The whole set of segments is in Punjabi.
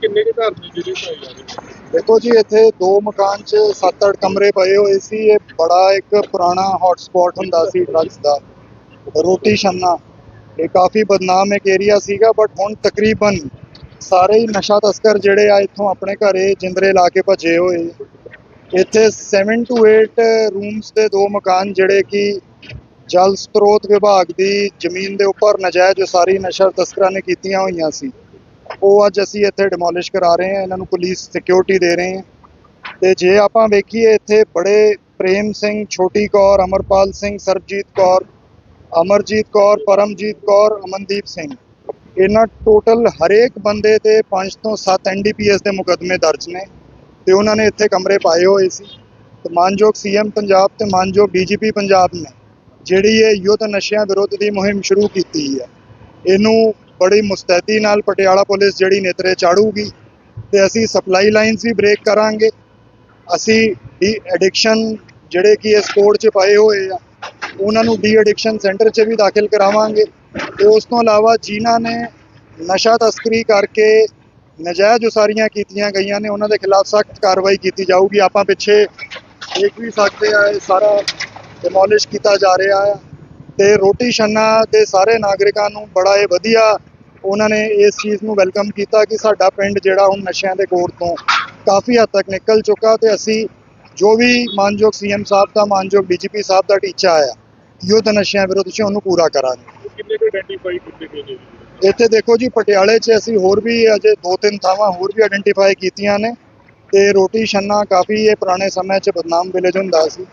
ਕਿੰਨੇ ਕੁ ਘਰ ਨੇ ਜਿਹੜੇ ਢਾਏ ਜਾ ਰਹੇ ਦੇਖੋ ਜੀ, ਇੱਥੇ ਦੋ ਮਕਾਨ 'ਚ 7-8 ਕਮਰੇ ਪਏ ਹੋਏ ਸੀ। ਇਹ ਬੜਾ ਇੱਕ ਪੁਰਾਣਾ ਹੌਟ ਹੁੰਦਾ ਸੀ ਡਰੱਗਸ ਦਾ। ਰੋਟੀ ਛੰਨਾ। ਇਹ ਕਾਫੀ ਬਦਨਾਮ ਇੱਕ ਏਰੀਆ ਸੀਗਾ ਬਟ ਹੁਣ ਤਕਰੀਬਨ ਸਾਰੇ ਹੀ ਨਸ਼ਾ ਤਸਕਰ ਜਿਹੜੇ ਆ, ਇੱਥੋਂ ਆਪਣੇ ਘਰੇ ਜਿੰਦਰੇ ਲਾ ਕੇ ਭੱਜੇ ਹੋਏ। ਇੱਥੇ 7 ਟੂ 8 ਰੂਮਸ ਦੇ ਦੋ ਮਕਾਨ, ਜਿਹੜੇ ਕਿ ਜਲ ਸਰੋਤ ਵਿਭਾਗ ਦੀ ਜ਼ਮੀਨ ਦੇ ਉੱਪਰ ਨਜਾਇਜ਼ ਉਸਾਰੀ ਨਸ਼ਾ ਤਸਕਰਾਂ ਨੇ ਕੀਤੀਆਂ ਹੋਈਆਂ ਸੀ। ਉਹ ਅੱਜ ਅਸੀਂ ਇੱਥੇ ਡਿਮੋਲਿਸ਼ ਕਰਾ ਰਹੇ ਹਾਂ, ਇਹਨਾਂ ਨੂੰ ਪੁਲਿਸ ਸਿਕਿਉਰਿਟੀ ਦੇ ਰਹੇ ਹਾਂ। ਤੇ ਜੇ ਆਪਾਂ ਵੇਖੀਏ ਇੱਥੇ ਬੜੇ ਪ੍ਰੇਮ ਸਿੰਘ, ਛੋਟੀ ਕੌਰ, ਅਮਰਪਾਲ ਸਿੰਘ, ਸਰਬਜੀਤ ਕੌਰ, ਅਮਰਜੀਤ ਕੌਰ, ਪਰਮਜੀਤ ਕੌਰ, ਅਮਨਦੀਪ ਸਿੰਘ। ਇਹਨਾਂ ਟੋਟਲ ਹਰੇਕ ਬੰਦੇ ਤੇ 5 ਤੋਂ 7 ਐਨਡੀਪੀਐਸ ਦੇ ਮੁਕੱਦਮੇ ਦਰਜ ਨੇ ਤੇ ਉਹਨਾਂ ਨੇ ਇੱਥੇ ਕਮਰੇ ਪਾਏ ਹੋਏ ਸੀ। ਤੇ ਮਾਨਯੋਗ ਸੀਐਮ ਪੰਜਾਬ ਤੇ ਮਾਨਯੋਗ ਡੀਜੀਪੀ ਪੰਜਾਬ ਨੇ, ਜਿਹੜੀ ਇਹ ਯੁੱਧ ਨਸ਼ਿਆਂ ਵਿਰੁੱਧ ਦੀ ਮੁਹਿੰਮ ਸ਼ੁਰੂ ਕੀਤੀ ਹੈ, ਇਹਨੂੰ ਬੜੀ ਮੁਸਤੈਦੀ ਨਾਲ ਪਟਿਆਲਾ ਪੁਲਿਸ ਜਿਹੜੀ ਨੇਤਰੇ ਚਾੜੂਗੀ ਤੇ ਅਸੀਂ ਸਪਲਾਈ ਲਾਈਨਸ ਵੀ ਬ੍ਰੇਕ ਕਰਾਂਗੇ। ਅਸੀਂ ਡੀ ਐਡਿਕਸ਼ਨ ਜਿਹੜੇ ਕਿ ਇਸ ਕੋਡ 'ਚ ਪਏ ਹੋਏ ਆ, ਉਹਨਾਂ ਨੂੰ ਡੀ ਐਡਿਕਸ਼ਨ ਸੈਂਟਰ 'ਚ ਵੀ ਦਾਖਲ ਕਰਾਵਾਂਗੇ। ਤੇ ਉਸ ਤੋਂ ਇਲਾਵਾ ਜਿਨ੍ਹਾਂ ਨੇ ਨਸ਼ਾ ਤਸਕਰੀ ਕਰਕੇ ਨਜਾਇਜ਼ ਉਸਾਰੀਆਂ ਕੀਤੀਆਂ ਗਈਆਂ ਨੇ, ਉਹਨਾਂ ਦੇ ਖਿਲਾਫ ਸਖਤ ਕਾਰਵਾਈ ਕੀਤੀ ਜਾਊਗੀ। ਆਪਾਂ ਪਿੱਛੇ ਦੇਖ ਵੀ ਸਕਦੇ ਆ, ਇਹ ਸਾਰਾ ਡਿਮੋਲਿਸ਼ ਕੀਤਾ ਜਾ ਰਿਹਾ ਆ। ਤੇ ਰੋਟੀ ਛੰਨਾ ਦੇ ਸਾਰੇ ਨਾਗਰਿਕਾਂ ਨੂੰ ਬੜਾ ਇਹ ਵਧੀਆ ਉਹਨਾਂ ਨੇ ਇਸ ਚੀਜ਼ ਨੂੰ ਵੈਲਕਮ ਕੀਤਾ ਕਿ ਸਾਡਾ ਪਿੰਡ ਜਿਹੜਾ ਹੁਣ ਨਸ਼ਿਆਂ ਦੇ ਕੋੜ ਤੋਂ ਕਾਫੀ ਹੱਦ ਤੱਕ ਨਿਕਲ ਚੁੱਕਾ ਤੇ ਅਸੀਂ ਜੋ ਵੀ ਮਾਨਯੋਗ ਸੀਐਮ ਸਾਹਿਬ ਦਾ ਮਾਨਯੋਗ ਡੀਜੀਪੀ ਸਾਹਿਬ ਦਾ ਟੀਚਾ ਆਇਆ ਯੁੱਧ ਨਸ਼ਿਆਂ ਵਿਰੁੱਧ ਚ ਉਹਨੂੰ ਪੂਰਾ ਕਰਾਂਗੇ ਕਿੰਨੇ ਕੁ ਆਇਡੈਂਟੀਫਾਈ ਕੀਤੇ ਗਏ ਨੇ ਜੀ? ਇੱਥੇ ਦੇਖੋ ਜੀ ਪਟਿਆਲੇ 'ਚ ਅਸੀਂ ਹੋਰ ਵੀ ਅਜੇ ਦੋ ਤਿੰਨ ਥਾਵਾਂ ਹੋਰ ਵੀ ਆਇਡੈਂਟੀਫਾਈ ਕੀਤੀਆਂ ਨੇ ਤੇ ਰੋਟੀ ਛੰਨਾ ਕਾਫੀ ਇਹ ਪੁਰਾਣੇ ਸਮੇਂ 'ਚ ਬਦਨਾਮ ਵਿਲੇਜ ਹੁੰਦਾ ਸੀ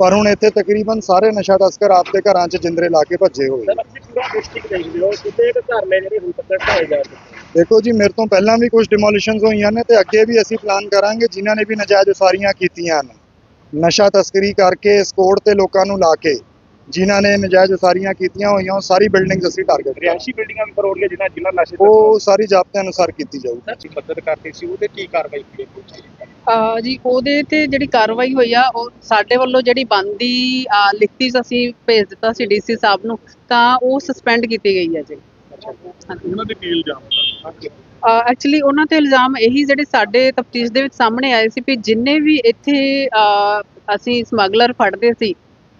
ਪਰ ਹੁਣ ਇੱਥੇ ਤਕਰੀਬਨ ਸਾਰੇ ਨਸ਼ਾ ਤਸਕਰ ਆਪਦੇ ਘਰਾਂ 'ਚ ਜਿੰਦਰੇ ਲਾ ਕੇ ਭੱਜੇ ਹੋਏ ਸਰ ਅਸੀਂ ਪੂਰਾ ਡਿਸਟ੍ਰਿਕਟ ਦੇਖਦੇ ਹੋ ਕਿਤੇ ਕੁ ਘਰ ਨੇ ਜਿਹੜੇ ਹੁਣ ਤੱਕ ਢਾਏ ਜਾ ਰਹੇ ਨੇ? ਦੇਖੋ ਜੀ ਮੇਰੇ ਤੋਂ ਪਹਿਲਾਂ ਵੀ ਕੁਝ ਡਿਮੋਲੀਸ਼ਨਸ ਹੋਈਆਂ ਨੇ ਤੇ ਅੱਗੇ ਵੀ ਅਸੀਂ ਪਲਾਨ ਕਰਾਂਗੇ ਜਿਨ੍ਹਾਂ ਨੇ ਵੀ ਨਜਾਇਜ਼ ਉਸਾਰੀਆਂ ਕੀਤੀਆਂ ਨੇ ਨਸ਼ਾ ਤਸਕਰੀ ਕਰਕੇ ਇਸ ਕੋਡ ਤੇ ਲੋਕਾਂ ਨੂੰ ਲਾ ਕੇ ਜਿਨ੍ਹਾਂ ਨੇ ਨਜਾਇਜ਼ ਉਸਾਰੀਆਂ ਕੀਤੀਆਂ ਹੋਈਆਂ ਉਹ ਸਾਰੀ ਬਿਲਡਿੰਗਸ ਅਸੀਂ ਟਾਰਗੇਟ ਕਰਾਂਗੇ। ਰਿਹਾਇਸ਼ੀ ਬਿਲਡਿੰਗਾਂ ਵੀ ਕਰੋੜ ਜਿਨ੍ਹਾਂ ਜਿਨ੍ਹਾਂ ਨਸ਼ੇ ਉਹ ਸਾਰੀ ਜ਼ਾਬਤੇ ਅਨੁਸਾਰ ਕੀਤੀ ਜਾਊਗੀ। ਸਰ ਜੀ ਮਦਦ ਕਰਦੇ ਸੀ ਉਹਦੇ ਕੀ ਕਾਰਵਾਈ ਕੀਤੀ ਅਹ ਜੀ ਉਹਦੇ ਤੇ ਜਿਹੜੀ ਕਾਰਵਾਈ ਹੋਈ ਆ ਉਹ ਸਾਡੇ ਵੱਲੋਂ ਜਿਹੜੀ ਬੰਦੀ ਲਿਖਤੀ ਅਸੀਂ ਭੇਜ ਦਿੱਤਾ ਸੀ ਡੀਸੀ ਸਾਹਿਬ ਨੂੰ ਤਾਂ ਉਹ ਸਸਪੈਂਡ ਕੀਤੀ ਗਈ ਹੈ ਜੀ। ਉਹਨਾਂ ਦੇ ਕੀ ਇਲਜ਼ਾਮ ਸਰ ਐਕਚੁਅਲੀ ਉਹਨਾਂ ਤੇ ਇਲਜ਼ਾਮ ਇਹੀ ਜਿਹੜੇ ਸਾਡੇ ਤਫਤੀਸ਼ ਦੇ ਵਿੱਚ ਸਾਹਮਣੇ ਆਏ ਸੀ ਵੀ ਜਿੰਨੇ ਵੀ ਇੱਥੇ ਅਸੀਂ ਸਮਗਲਰ ਫੜਦੇ ਸੀ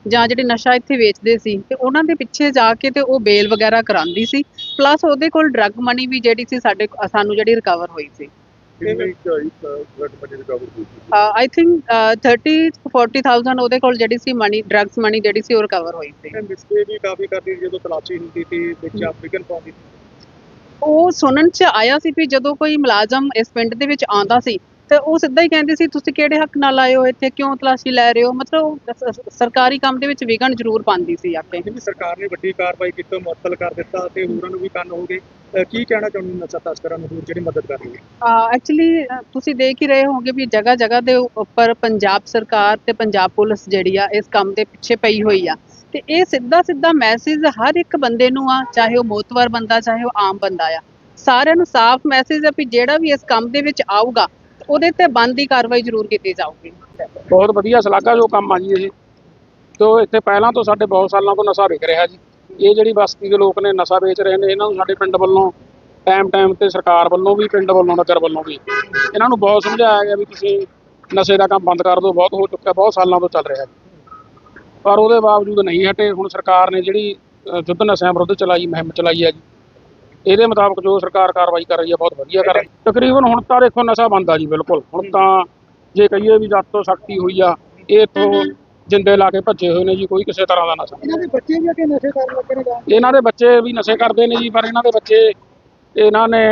ਜਾਂ ਜਿਹੜੇ ਨਸ਼ਾ ਇੱਥੇ ਵੇਚਦੇ ਸੀ ਤੇ ਉਹਨਾਂ ਦੇ ਪਿੱਛੇ ਜਾ ਕੇ ਤੇ ਉਹ ਬੇਲ ਵਗੈਰਾ ਕਰਾਉਂਦੀ ਸੀ ਪਲੱਸ ਉਹਦੇ ਕੋਲ ਡਰੱਗ ਮਨੀ ਵੀ ਜਿਹੜੀ ਸੀ ਸਾਡੇ ਸਾਨੂੰ ਜਿਹੜੀ ਰਿਕਵਰ ਹੋਈ ਸੀ। ਆਈ ਥਿੰਕ 30 40000 ਉਹਦੇ ਕੋਲ ਜਿਹੜੀ ਸੀ ਮਨੀ ਡਰੱਗਸ ਮਨੀ ਜਿਹੜੀ ਸੀ ਉਹ ਰਿਕਵਰ ਹੋਈ ਸੀ। ਇਹ ਮਿਸਟੇ ਵੀ ਕਾਫੀ ਕਰਦੀ ਸੀ ਜਦੋਂ ਤਲਾਸ਼ੀ ਹੁੰਦੀ ਸੀ ਵਿੱਚ ਅਫਰੀਕਨ ਪਾਉਂਦੀ ਸੀ। ਉਹ ਸੁਣਨ ਚ ਆਇਆ ਸੀ ਵੀ ਜਦੋਂ ਕੋਈ ਮੁਲਾਜ਼ਮ ਇਸ ਪਿੰਡ ਦੇ ਵਿੱਚ ਆਉਂਦਾ ਸੀ ਤੇ ਉਹ ਸਿੱਧਾ ਹੀ ਕਹਿੰਦੇ ਸੀ ਤੁਸੀਂ ਕਿਹੜੇ ਹੱਕ ਨਾਲ ਆਏ ਹੋ? ਇੱਥੇ ਕਿਉਂ ਤਲਾਸ਼ੀ ਲੈ ਰਹੇ ਹੋ? ਮਤਲਬ ਉਹ ਸ- ਸ- ਸਰਕਾਰੀ ਕੰਮ ਦੇ ਵਿੱਚ ਵਿਗਣ ਜ਼ਰੂਰ ਪਾਉਂਦੀ ਸੀ ਆ ਕੇ। ਜਿਵੇਂ ਸਰਕਾਰ ਨੇ ਵੱਡੀ ਕਾਰਵਾਈ ਕੀਤੀ ਮੁਅੱਤਲ ਕਰ ਦਿੱਤਾ ਤੇ ਹੋਰਾਂ ਨੂੰ ਵੀ ਕੰਨ ਹੋ ਗਏ। ਅਹ ਕੀ ਕਹਿਣਾ ਚਾਹੁੰਦੇ ਹੋ ਨਸ਼ਾ ਤਸਕਰਾਂ ਨੂੰ ਹੋਰ ਜਿਹੜੀ ਮਦਦ ਕਰ ਰਹੀ ਹੈ ਐਕਚੁਅਲੀ ਤੁਸੀਂ ਦੇਖ ਹੀ ਰਹੇ ਹੋਗੇ ਵੀ ਜਗ੍ਹਾ ਜਗ੍ਹਾ ਦੇ ਉੱਪਰ ਪੰਜਾਬ ਸਰਕਾਰ ਤੇ ਪੰਜਾਬ ਪੁਲਿਸ ਜਿਹੜੀ ਆ ਇਸ ਕੰਮ ਦੇ ਪਿੱਛੇ ਪਈ ਹੋਈ ਆ। ਤੇ ਇਹ ਸਿੱਧਾ ਸਿੱਧਾ ਮੈਸੇਜ ਹਰ ਇੱਕ ਬੰਦੇ ਨੂੰ ਆ ਚਾਹੇ ਉਹ ਮੋਤਵਰ ਬੰਦਾ ਚਾਹੇ ਉਹ ਆਮ ਬੰਦਾ ਆ। ਸਾਰਿਆਂ ਨੂੰ ਸਾਫ਼ ਮੈਸੇਜ ਆ ਵੀ ਜਿਹੜਾ ਵੀ ਇਸ ਕੰਮ ਦੇ ਵਿੱਚ ਆਊਗਾ ਉਹਦੇ ਤੇ ਬਣਦੀ ਕਾਰਵਾਈ ਜ਼ਰੂਰ ਕੀਤੀ ਜਾਊਗੀ। ਬਹੁਤ ਵਧੀਆ ਸ਼ਲਾਘਾ ਜੋ ਕੰਮ ਆ ਜੀ ਇਹ। ਤੋਂ ਇੱਥੇ ਪਹਿਲਾਂ ਤੋਂ ਸਾਡੇ ਬਹੁਤ ਸਾਲਾਂ ਤੋਂ ਨਸ਼ਾ ਵਿਕ ਰਿਹਾ ਜੀ। ਇਹ ਜਿਹੜੀ ਬਸਤੀ ਦੇ ਲੋਕ ਨੇ ਨਸ਼ਾ ਵੇਚ ਰਹੇ ਨੇ ਇਹਨਾਂ ਨੂੰ ਸਾਡੇ ਪਿੰਡ ਵੱਲੋਂ ਟਾਈਮ ਟਾਈਮ ਤੇ ਸਰਕਾਰ ਵੱਲੋਂ ਵੀ ਪਿੰਡ ਵੱਲੋਂ ਨਗਰ ਵੱਲੋਂ ਵੀ ਇਹਨਾਂ ਨੂੰ ਬਹੁਤ ਸਮਝਾਇਆ ਗਿਆ ਵੀ ਤੁਸੀਂ ਨਸ਼ੇ ਦਾ ਕੰਮ ਬੰਦ ਕਰ ਦਿਓ ਬਹੁਤ ਹੋ ਚੁੱਕਾ ਬਹੁਤ ਸਾਲਾਂ ਤੋਂ ਚੱਲ ਰਿਹਾ ਜੀ। ਪਰ ਉਹਦੇ ਬਾਵਜੂਦ ਨਹੀਂ ਹਟੇ ਹੁਣ ਸਰਕਾਰ ਨੇ ਜਿਹੜੀ ਅ, ਯੁੱਧ ਨਸ਼ਿਆਂ ਵਿਰੁੱਧ ਚਲਾਈ ਮੁਹਿੰਮ ਚਲਾਈ ਹੈ ਜੀ ਇਹਦੇ ਮੁਤਾਬਕ ਜੋ ਸਰਕਾਰ ਕਾਰਵਾਈ ਕਰ ਰਹੀ ਹੈ ਬਹੁਤ ਵਧੀਆ ਕਰ ਰਹੀ ਹੈ। ਤਕਰੀਬਨ ਹੁਣ ਤਾਂ ਦੇਖੋ ਨਸ਼ਾ ਬੰਦ ਆ ਜੀ ਬਿਲਕੁਲ। ਹੁਣ ਤਾਂ ਜੇ ਕਹੀਏ ਵੀ ਜਦ ਤੋਂ ਸਖਤੀ ਹੋਈ ਆ ਇਹ ਤੋਂ ਜਿੰਦੇ ਲਾ ਕੇ ਭੱਜੇ ਹੋਏ ਨੇ ਜੀ ਕੋਈ ਕਿਸੇ ਤਰ੍ਹਾਂ ਦਾ ਨਸ਼ਾ ਇਹਨਾਂ ਦੇ ਬੱਚੇ ਵੀ ਅੱਗੇ ਨਸ਼ੇ ਕਰਨ ਲੱਗੇ ਨੇ ਇਹਨਾਂ ਦੇ ਬੱਚੇ ਵੀ ਨਸ਼ੇ ਕਰਦੇ ਨੇ ਜੀ ਪਰ ਇਹਨਾਂ ਦੇ ਬੱਚੇ ਇਹਨਾਂ ਨੇ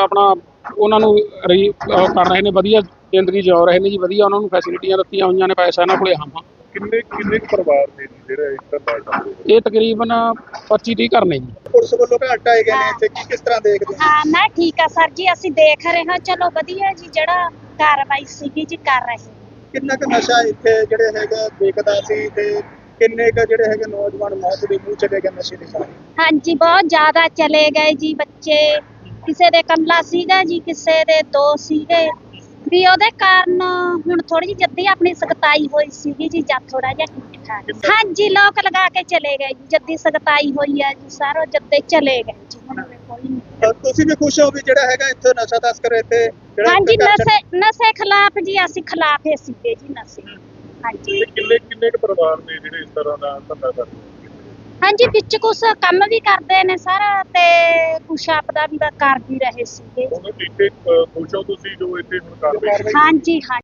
ਆਪਣਾ ਉਹਨਾਂ ਨੂੰ ਕਰ ਰਹੇ ਨੇ ਵਧੀਆ ਜ਼ਿੰਦਗੀ ਜਿਉ ਰਹੇ ਨੇ ਜੀ ਵਧੀਆ ਉਹਨਾਂ ਨੂੰ ਫੈਸਿਲਿਟੀਆਂ ਦਿੱਤੀਆਂ ਹੋਈਆਂ ਨੇ ਪੈਸਾ ਇਹਨਾਂ ਕੋਲੇ ਹਮਾ ਕਿੰਨੇ ਕਿੰਨੇ ਕੁ ਪਰਿਵਾਰ ਨੇ ਜੀ ਜਿਹੜੇ ਇਸ ਤਰ੍ਹਾਂ ਦਾ ਇਹ ਤਕਰੀਬਨ 25 30 ਘਰ ਨੇ ਜੀ। ਪੁਲਿਸ ਵੱਲੋਂ ਘਾਟ ਆਏ ਗਏ ਨੇ ਇੱਥੇ ਕੀ ਕਿਸ ਤਰ੍ਹਾਂ ਦੇਖਦੇ ਹੋ? ਹਾਂ ਮੈਂ ਠੀਕ ਆ ਸਰ ਜੀ ਅਸੀਂ ਦੇਖ ਰਹੇ ਹਾਂ। ਚਲੋ ਵਧੀਆ ਜੀ ਜਿਹੜਾ ਕਾਰਵਾਈ ਸੀਗੀ ਜੀ ਕਰ ਰਹੇ ਕਿੰਨਾ ਕੁ ਨਸ਼ਾ ਇੱਥੇ ਜਿਹੜੇ ਹੈਗਾ ਵੇਚਦਾ ਸੀ ਤੇ ਕਿੰਨੇ ਕੁ ਜਿਹੜੇ ਹੈਗੇ ਨੌਜਵਾਨ ਮੌਤ ਦੇ ਮੂੰਹ ਚਲੇ ਗਏ ਨਸ਼ੇ ਦੇ ਕਾਰਨ? ਹਾਂਜੀ ਬਹੁਤ ਜ਼ਿਆਦਾ ਚਲੇ ਗਏ ਜੀ ਬੱਚੇ। ਕਿਸੇ ਦੇ ਕੱਲਾ ਸੀਗਾ ਜੀ ਕਿਸੇ ਦੇ ਦੋ ਸੀਗੇ। ਵੀ ਉਹਦੇ ਕਾਰਨ ਹੁਣ ਥੋੜੀ ਜਿਹੀ ਜੱਦੀ ਆਪਣੀ ਸਖਤਾਈ ਹੋਈ ਸੀਗੀ ਜੀ ਜਾਂ ਥੋੜਾ ਜਿਹਾ ਠੀਕ ਠਾਕ ਹਾਂਜੀ ਲੋਕ ਲਗਾ ਕੇ ਚਲੇ ਗਏ ਜੀ ਜੱਦੀ ਸਖਤਾਈ ਹੋਈ ਆ ਜੀ ਸਾਰੋ ਜੱਦੇ ਚਲੇ ਗਏ ਜੀ। ਹੁਣ ਉਰੇ ਕੋਈ ਅ, ਤੁਸੀਂ ਵੀ ਖੁਸ਼ ਹੋ ਵੀ ਜਿਹੜਾ ਹੈਗਾ ਇੱਥੇ ਨਸ਼ਾ ਤਸਕਰ ਇੱਥੇ ਜਿਹੜਾ ਹਾਂਜੀ ਨਸ਼ੇ ਨਸ਼ੇ ਖਿਲਾਫ ਜੀ ਅਸੀਂ ਖਿਲਾਫ ਹੀ ਸੀਗੇ ਜੀ ਨਸ਼ੇ। ਹਾਂਜੀ ਕਿੰਨੇ ਕਿੰਨੇ ਕੁ ਪਰਿਵਾਰ ਨੇ ਜਿਹੜੇ ਇਸ ਤਰ੍ਹਾਂ ਦਾ ਧੰਦਾ ਕਰਦੇ? ਹਾਂਜੀ ਵਿੱਚ ਕੁਛ ਕੰਮ ਵੀ ਕਰਦੇ ਨੇ ਸਰ ਤੇ ਕੁਛ ਆਪਦਾ ਵੀ ਕਰ ਵੀ ਰਹੇ ਸੀਗੇ। ਹੁਣ ਇੱਥੇ ਖੁਸ਼ ਹੋ ਤੁਸੀਂ ਜੋ ਇੱਥੇ ਹੁਣ ਕਾਰਵਾਈ ਹਾਂਜੀ ਹਾਂਜੀ